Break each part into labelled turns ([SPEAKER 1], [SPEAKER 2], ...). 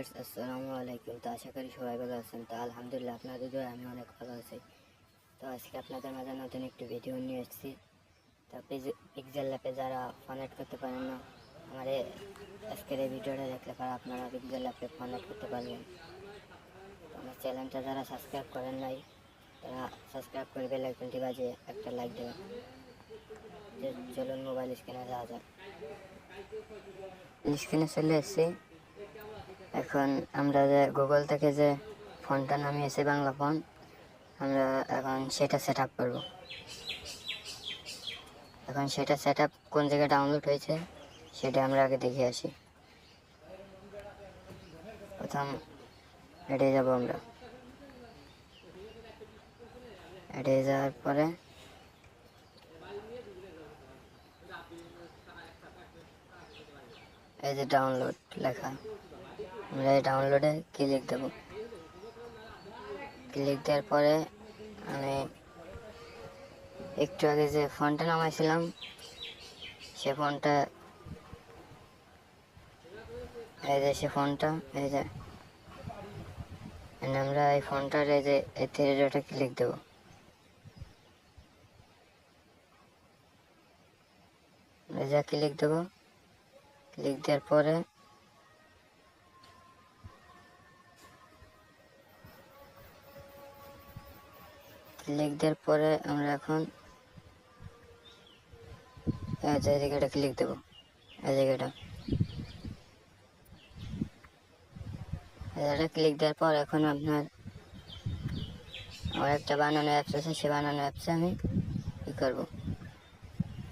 [SPEAKER 1] Viewers আসসালামু আলাইকুম। তো আশা করি সবাই ভালো আছেন। তো আলহামদুলিল্লাহ, আপনাদের দোয়া আমি অনেক ভালো আছি। তো আজকে আপনাদের মাঝে নতুন একটি ভিডিও নিয়ে এসেছি। তো পিক্সেল ল্যাপে যারা অ্যাড করতে পারেন না আমার আজকের এই ভিডিওটা দেখলে পরে আপনারা পিক্সেল ফোন অ্যাড করতে পারবেন। আমার চ্যানেলটা যারা সাবস্ক্রাইব করেন নাই, তারা সাবস্ক্রাইব করে বেল আইকনটি বাজিয়ে একটা লাইক দেবেন। চলুন মোবাইল স্ক্রিনে যাওয়া যাক। স্ক্রিনে চলে এসেছি এখন আমরা যে গুগল থেকে যে ফোনটা নামিয়েছি বাংলা ফোন, আমরা এখন সেটা সেট আপ করব। এখন সেটা সেট আপ কোন জায়গায় ডাউনলোড হয়েছে, সেটা আমরা আগে দেখে আসি। প্রথম এড়ে যাব আমরা। এড়ে যাওয়ার পরে এই যে ডাউনলোড লেখা। আমরা ডাউনলোডে ক্লিক দেবো। ক্লিক দেওয়ার পরে আমি একটু আগে যে ফোনটা নামাইছিলাম, সে ফোনটা, এই যে সে ফোনটা, এই যে আমরা এই ফোনটার এই যে এই থ্রিডটা ক্লিক দেবো। যে ক্লিক দেবো। ক্লিক দেওয়ার পরে ক্লিক দেওয়ার পরে আমরা এখন এই যে জায়গাটা ক্লিক দেবো। এই জায়গাটা। এই জায়গাটা ক্লিক দেওয়ার পর এখন আপনার আমার একটা বানানো অ্যাপস আছে সে বানানো অ্যাপসে আমি ই করব।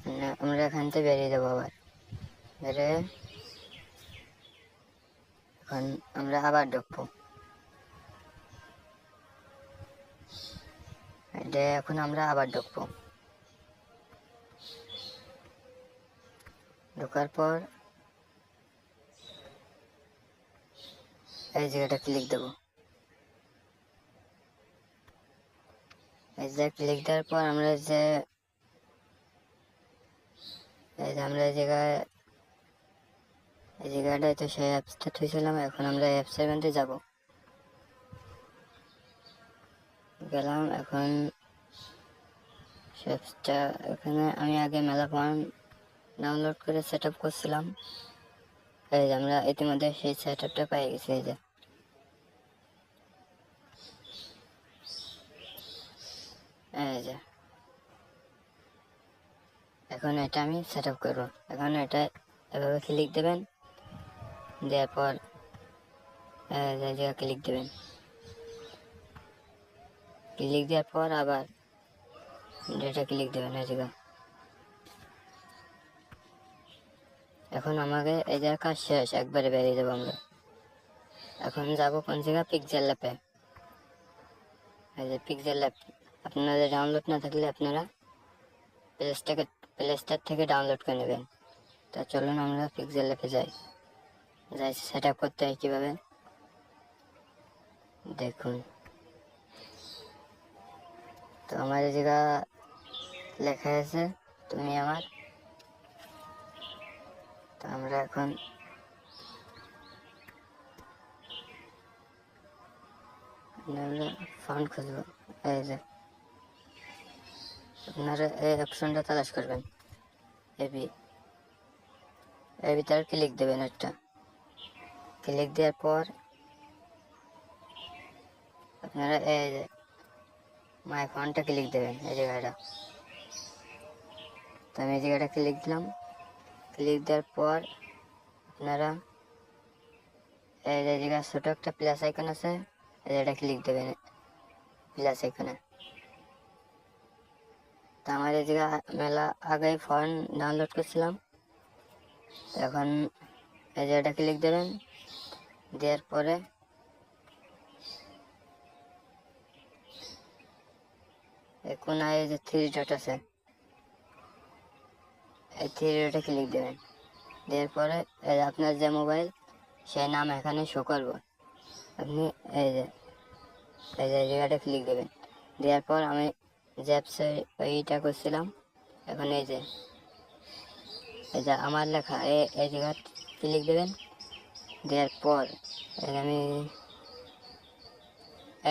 [SPEAKER 1] মানে আমরা এখান থেকে বেরিয়ে যাব আবার। বেরিয়ে এখন আমরা আবার ঢুকবো। এটা এখন আমরা আবার ঢুকবো। ঢোকার পর এই জায়গাটা ক্লিক দেবো। এই যে ক্লিক দেওয়ার পর আমরা যে এই যে আমরা এই জায়গায় এই জায়গাটায় তো সেই অ্যাপসটা থুইছিলাম, এখন আমরা অ্যাপসের মধ্যে যাব। গেলাম, এখন অ্যাপসটা এখানে আমি আগে মেলা ফোন ডাউনলোড করে সেট আপ করছিলাম। এই যে আমরা ইতিমধ্যে সেই সেট আপটা পেয়ে গেছি, এই যে। এই যে। এখন এটা আমি সেট আপ করব। এখন এটা এভাবে ক্লিক দেবেন, দেওয়ার পর যে ক্লিক দেবেন। ক্লিক দেওয়ার পর আবার ডেটা ক্লিক দেবেন, এই জায়গা এখন আমাকে এই জায়গার কাজ শেষ, একবারে বেরিয়ে যাব আমরা। এখন যাব কোন জায়গা? পিকচার ল্যাপে এই যে পিকচার ল্যাপ আপনাদের ডাউনলোড না থাকলে আপনারা প্লে স্টাকে প্লে স্টার থেকে ডাউনলোড করে নেবেন। তা চলুন আমরা পিকচার ল্যাপে যাই। যাই সেট আপ করতে হয় কীভাবে? দেখুন। তো আমার জায়গা লেখা আছে, তুমি আমার। তো আমরা এখন আমরা ফোন খুঁজবো। এই যে। আপনারা এই অপশনটা তালাশ করবেন। এবি এর ভিতরে ক্লিক দেবেন একটা। ক্লিক দেওয়ার পর আপনারা এই যে মাই ফোনটা ক্লিক দেবেন। এই জায়গাটা। তো আমি এই জায়গাটা ক্লিক দিলাম ক্লিক দেওয়ার পর আপনারা এই জায়গায় ছোটো একটা প্লাস আইকন আছে, এই জায়গাটা ক্লিক দেবেন? প্লাস আইকনে তো আমার এই জায়গা মেলা আগে ফর্ম ডাউনলোড করছিলাম। এখন এই জায়গাটা ক্লিক দেবেন? দেওয়ার পরে এই কোনায় যে থ্রি ডট আছে থ্রি ক্লিক দেবেন। দেওয়ার পরে আপনার যে মোবাইল সেই নাম এখানে শো করব। আপনি এই যে এই যে জায়গাটা ক্লিক দেবেন। দেওয়ার পর আমি যে অ্যাপসে ওইটা করছিলাম, এখন এই যে এই যে আমার লেখা এই জায়গা ক্লিক দেবেন। দেওয়ার পর আমি,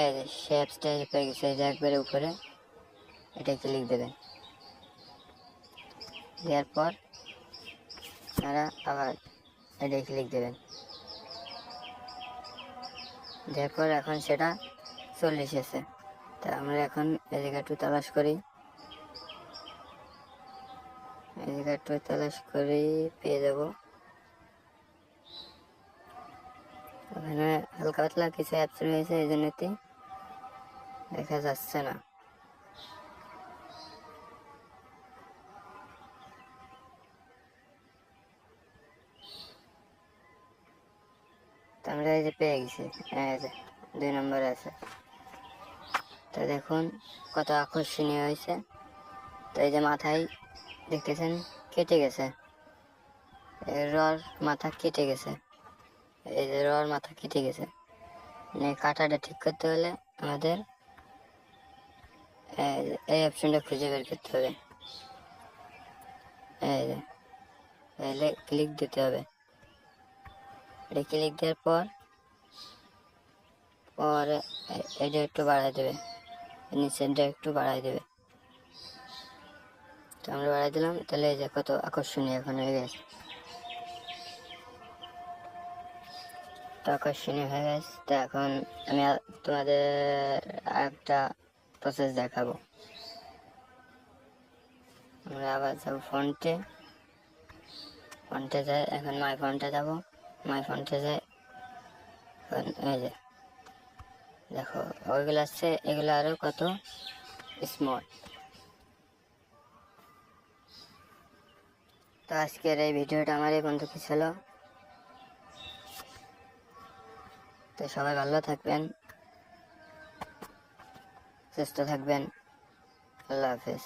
[SPEAKER 1] এই যে শেপ স্টাইল পেয়ে গেছে একবারে উপরে, এটা ক্লিক দেবেন। দেওয়ার পর আপনারা আবার এটা ক্লিক দেবেন। দেওয়ার পর এখন সেটা চলে এসেছে তা আমরা এখন এই জায়গা একটু তালাশ করি। এই জায়গা একটু তালাশ করি, পেয়ে যাব। ওখানে হালকা পাতলা কিছু অ্যাপস রয়েছে, এই জন্যতে দেখা যাচ্ছে না। আমরা এই যে পেয়ে গেছি, এই যে দুই নম্বরে আছে। তো দেখুন কত আকর্ষণীয় হয়েছে। তো এই যে মাথায় দেখতেছেন, কেটে গেছে। রর মাথা কেটে গেছে। এই যে রর মাথা কেটে গেছে। মানে কাটাটা ঠিক করতে হলে আমাদের এই অপশনটা খুঁজে বের করতে হবে। এই যে ক্লিক দিতে হবে। এটা ক্লিক দেওয়ার পর পর এটা একটু বাড়াই দেবে, নিচেরটা একটু বাড়াই দেবে। তো আমরা বাড়াই দিলাম, তাহলে এই যে কত আকর্ষণীয় এখন হয়ে গেছে। তো আকর্ষণীয় হয়ে গেছে, তো এখন আমি তোমাদের একটা প্রসেস দেখাবো। আমরা আবার যাব ফন্টে ফন্টে যাই, এখন মাই ফন্টে যাব। মাই যাই এখন এই যে, দেখো, ওইগুলো আসছে এগুলো আরও কত? স্মল তো আজকের এই ভিডিওটা আমার এই বন্ধু কি ছিল? তো সবাই ভালো থাকবেন, সুস্থ থাকবেন। আল্লাহ হাফেজ।